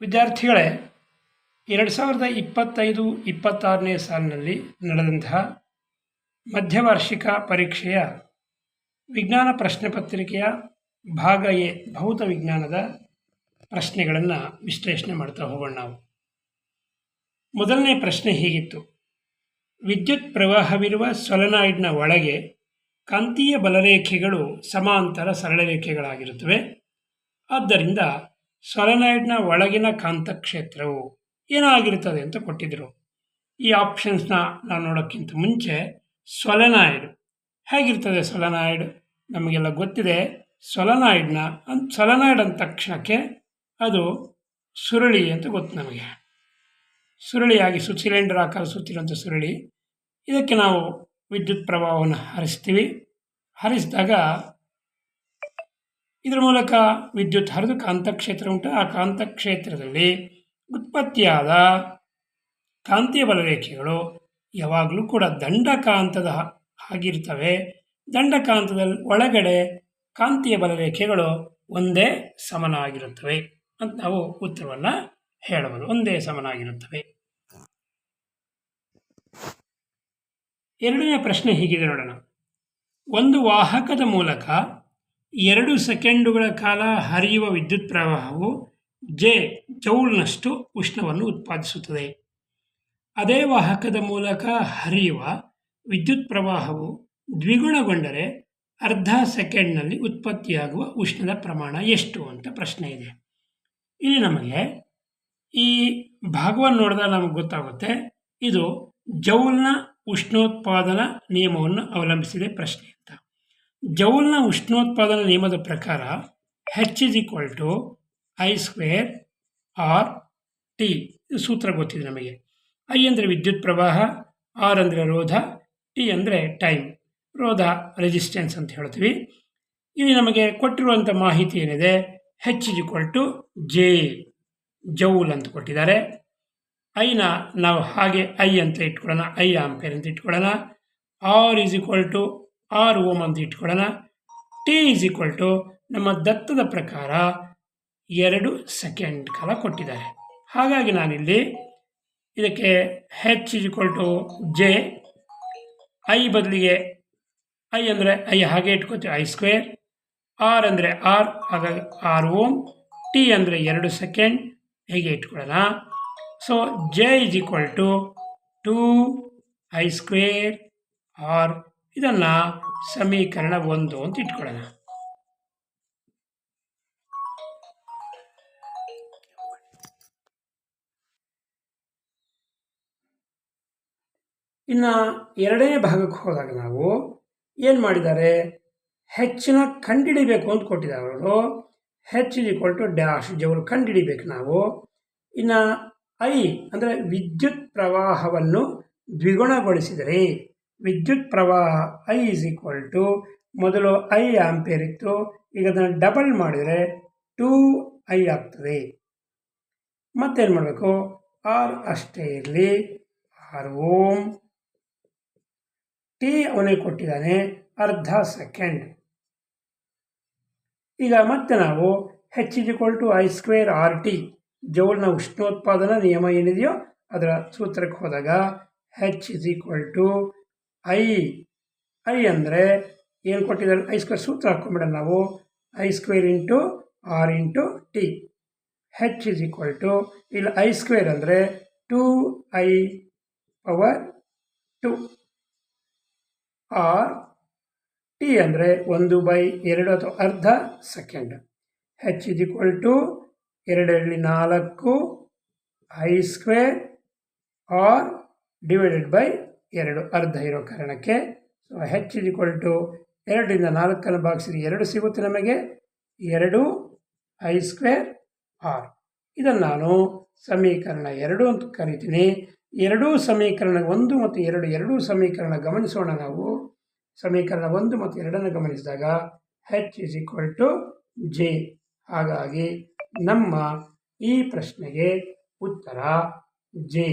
ವಿದ್ಯಾರ್ಥಿಗಳೇ, ಎರಡು ಸಾವಿರದ ಇಪ್ಪತ್ತೈದು ಇಪ್ಪತ್ತಾರನೇ ಸಾಲಿನಲ್ಲಿ ನಡೆದಂತಹ ಮಧ್ಯವಾರ್ಷಿಕ ಪರೀಕ್ಷೆಯ ವಿಜ್ಞಾನ ಪ್ರಶ್ನೆ ಪತ್ರಿಕೆಯ ಭಾಗ ಎ ಭೌತ ವಿಜ್ಞಾನದ ಪ್ರಶ್ನೆಗಳನ್ನು ವಿಶ್ಲೇಷಣೆ ಮಾಡ್ತಾ ಹೋಗೋಣ ನಾವು. ಮೊದಲನೇ ಪ್ರಶ್ನೆ ಹೀಗಿತ್ತು. ವಿದ್ಯುತ್ ಪ್ರವಾಹವಿರುವ ಸೊಲೆನಾಯ್ಡ್ನ ಒಳಗೆ ಕಾಂತೀಯ ಬಲರೇಖೆಗಳು ಸಮಾಂತರ ಸರಳ ರೇಖೆಗಳಾಗಿರುತ್ತವೆ. ಆದ್ದರಿಂದ ಸೊಲೆನಾಯ್ಡ್ನ ಒಳಗಿನ ಕಾಂತಕ್ಷೇತ್ರವು ಏನಾಗಿರುತ್ತದೆ ಅಂತ ಕೊಟ್ಟಿದ್ದರು ಈ ಆಪ್ಷನ್ಸ್ನ ನಾವು ನೋಡೋಕ್ಕಿಂತ ಮುಂಚೆ ಸೊಲೆನಾಯ್ಡ್. ಹೇಗಿರ್ತದೆ ಸೊಲೆನಾಯ್ಡ್? ನಮಗೆಲ್ಲ ಗೊತ್ತಿದೆ. ಸೊಲೆನಾಯ್ಡ್ನ ಅಂತ ಸೊಲೆನಾಯ್ಡ್ ಅಂದ ತಕ್ಷಣಕ್ಕೆ ಅದು ಸುರುಳಿ ಅಂತ ಗೊತ್ತು ನಮಗೆ. ಸುರುಳಿಯಾಗಿ ಸು, ಸಿಲಿಂಡರ್ ಆಕಾರ ಸುತ್ತಿರುವಂಥ ಸುರುಳಿ. ಇದಕ್ಕೆ ನಾವು ವಿದ್ಯುತ್ ಪ್ರವಾಹವನ್ನು ಹರಿಸ್ತೀವಿ. ಹರಿಸಿದಾಗ ಇದರ ಮೂಲಕ ವಿದ್ಯುತ್ ಹರಿದು ಕಾಂತಕ್ಷೇತ್ರ ಉಂಟು. ಆ ಕಾಂತಕ್ಷೇತ್ರದಲ್ಲಿ ಉತ್ಪತ್ತಿಯಾದ ಕಾಂತೀಯ ಬಲರೇಖೆಗಳು ಯಾವಾಗಲೂ ಕೂಡ ದಂಡಕಾಂತದ ಆಗಿರ್ತವೆ ದಂಡಕಾಂತದಲ್ಲಿ ಒಳಗಡೆ ಕಾಂತೀಯ ಬಲರೇಖೆಗಳು ಒಂದೇ ಸಮನಾಗಿರುತ್ತವೆ ಅಂತ ನಾವು ಉತ್ತರವನ್ನು ಹೇಳಬಹುದು. ಒಂದೇ ಸಮನಾಗಿರುತ್ತವೆ. ಎರಡನೇ ಪ್ರಶ್ನೆ ಹೀಗಿದೆ ನೋಡೋಣ. ಒಂದು ವಾಹಕದ ಮೂಲಕ ಎರಡು ಸೆಕೆಂಡುಗಳ ಕಾಲ ಹರಿಯುವ ವಿದ್ಯುತ್ ಪ್ರವಾಹವು ಜೆ ಜೌಲ್ನಷ್ಟು ಉಷ್ಣವನ್ನು ಉತ್ಪಾದಿಸುತ್ತದೆ. ಅದೇ ವಾಹಕದ ಮೂಲಕ ಹರಿಯುವ ವಿದ್ಯುತ್ ಪ್ರವಾಹವು ದ್ವಿಗುಣಗೊಂಡರೆ ಅರ್ಧ ಸೆಕೆಂಡ್ನಲ್ಲಿ ಉತ್ಪತ್ತಿಯಾಗುವ ಉಷ್ಣದ ಪ್ರಮಾಣ ಎಷ್ಟು ಅಂತ ಪ್ರಶ್ನೆ ಇದೆ. ಇಲ್ಲಿ ನಮಗೆ ಈ ಭಾಗವನ್ನು ನೋಡಿದಾಗ ನಮಗೆ ಗೊತ್ತಾಗುತ್ತೆ, ಇದು ಜೌಲ್ನ ಉಷ್ಣೋತ್ಪಾದನಾ ನಿಯಮವನ್ನು ಅವಲಂಬಿಸಿದೆ ಪ್ರಶ್ನೆ. ಜೌಲ್ನ ಉಷ್ಣೋತ್ಪಾದನಾ ನಿಯಮದ ಪ್ರಕಾರ H is equal to I square R T ಸೂತ್ರ ಗೊತ್ತಿದೆ ನಮಗೆ. ಐ ಅಂದರೆ ವಿದ್ಯುತ್ ಪ್ರವಾಹ ಆರ್ ಅಂದರೆ ರೋಧ ಟಿ ಅಂದರೆ ಟೈಮ್ ರೋಧ ರೆಸಿಸ್ಟೆನ್ಸ್ ಅಂತ ಹೇಳ್ತೀವಿ. ಇಲ್ಲಿ ನಮಗೆ ಕೊಟ್ಟಿರುವಂಥ ಮಾಹಿತಿ ಏನಿದೆ? H is equal to J joule ಅಂತ ಕೊಟ್ಟಿದ್ದಾರೆ. ಐನ ನಾವು ಹಾಗೆ ಐ ಅಂತ ಇಟ್ಕೊಳ್ಳೋಣ. ಐ ಆಂಪೇರ್ ಅಂತ ಇಟ್ಕೊಳ್ಳೋಣ. R is equal to R ohm ಅಂತ ಇಟ್ಕೊಳ್ಳೋಣ. ಟಿ ಈಸ್ ಈಕ್ವಲ್ ಟು ನಮ್ಮ ದತ್ತದ ಪ್ರಕಾರ ಎರಡು ಸೆಕೆಂಡ್ ಕಾಲ ಕೊಟ್ಟಿದ್ದಾರೆ. ಹಾಗಾಗಿ ನಾನಿಲ್ಲಿ ಇದಕ್ಕೆ H is equal to J I ಬದಲಿಗೆ ಐ ಅಂದರೆ ಐ ಹಾಗೆ ಇಟ್ಕೋತೀವಿ ಐ ಸ್ಕ್ವೇರ್ ಆರ್ ಅಂದರೆ ಆರ್ ಹಾಗಾಗಿ ಆರ್ ಓಮ್. ಟಿ ಅಂದರೆ ಎರಡು ಸೆಕೆಂಡ್ ಹೀಗೆ ಇಟ್ಕೊಳ್ಳೋಣ. So J is equal to two I square R ಇದನ್ನು ಸಮೀಕರಣ ಒಂದು ಅಂತ ಇಟ್ಕೊಳ್ಳೋಣ. ಇನ್ನು ಎರಡನೇ ಭಾಗಕ್ಕೆ ಹೋದಾಗ ನಾವು ಏನು ಮಾಡಿದ್ದಾರೆ? ಹೆಚ್ಚಿನ ಕಂಡಿಡಿಬೇಕು ಅಂತ ಕೊಟ್ಟಿದ್ದಾರೆ ಅವರು. H is equal to dash joule ಕಂಡಿಡಿಬೇಕು ನಾವು. ಇನ್ನು ಐ ಅಂದರೆ ವಿದ್ಯುತ್ ಪ್ರವಾಹವನ್ನು ದ್ವಿಗುಣಗೊಳಿಸಿದರೆ ವಿದ್ಯುತ್ ಪ್ರವಾಹ ಐ ಇಸ್ ಈಕ್ವಲ್ ಟು ಮೊದಲು ಐ ಆಂಪೇರ್ ಇತ್ತು, ಈಗ ಅದನ್ನು ಡಬಲ್ ಮಾಡಿದರೆ ಟೂ ಐ ಆಗ್ತದೆ. ಮತ್ತೇನು ಮಾಡಬೇಕು? ಆರ್ ಅಷ್ಟೇ ಇರಲಿ. R ohm. ಟಿ ಅವನೇ ಕೊಟ್ಟಿದ್ದಾನೆ, ಅರ್ಧ ಸೆಕೆಂಡ್ ಈಗ ಮತ್ತೆ ನಾವು H is equal to I square R T ಜೌಲ್ನ ಉಷ್ಣೋತ್ಪಾದನಾ ನಿಯಮ ಏನಿದೆಯೋ ಅದರ ಸೂತ್ರಕ್ಕೆ ಹೋದಾಗ H is equal to I. I ಅಂದರೆ ಏನು ಕೊಟ್ಟಿದ್ದಾರೆ? ಐ ಸ್ಕ್ವೇರ್ ಸೂತ್ರ ಹಾಕ್ಕೊಂಬಿಡೋಣ ನಾವು. I square into R into T H is equal to ಇಲ್ಲಿ, ಐ ಸ್ಕ್ವೇರ್ ಅಂದರೆ two I power two R T ಅಂದರೆ ಒಂದು ಬೈ ಎರಡು ಅಥವಾ ಅರ್ಧ second H is equal to ಎರಡರಲ್ಲಿ ನಾಲ್ಕು I square R divided by ಎರಡು ಅರ್ಧ ಇರೋ ಕಾರಣಕ್ಕೆ so H is equal to ಎರಡರಿಂದ ನಾಲ್ಕನ್ನು ಭಾಗಿಸಿದ್ರೆ ಎರಡು ಸಿಗುತ್ತೆ ನಮಗೆ. ಎರಡು ಐ ಸ್ಕ್ವೇರ್ ಆರ್ ಇದನ್ನು ನಾನು ಸಮೀಕರಣ ಎರಡು ಅಂತ ಕರಿತೀನಿ. ಎರಡೂ ಸಮೀಕರಣ ಒಂದು ಮತ್ತು ಎರಡು, ಎರಡೂ ಸಮೀಕರಣ ಗಮನಿಸೋಣ ನಾವು. ಸಮೀಕರಣ ಒಂದು ಮತ್ತು ಎರಡನ್ನು ಗಮನಿಸಿದಾಗ H is equal to J ಹಾಗಾಗಿ ನಮ್ಮ ಈ ಪ್ರಶ್ನೆಗೆ ಉತ್ತರ ಜೆ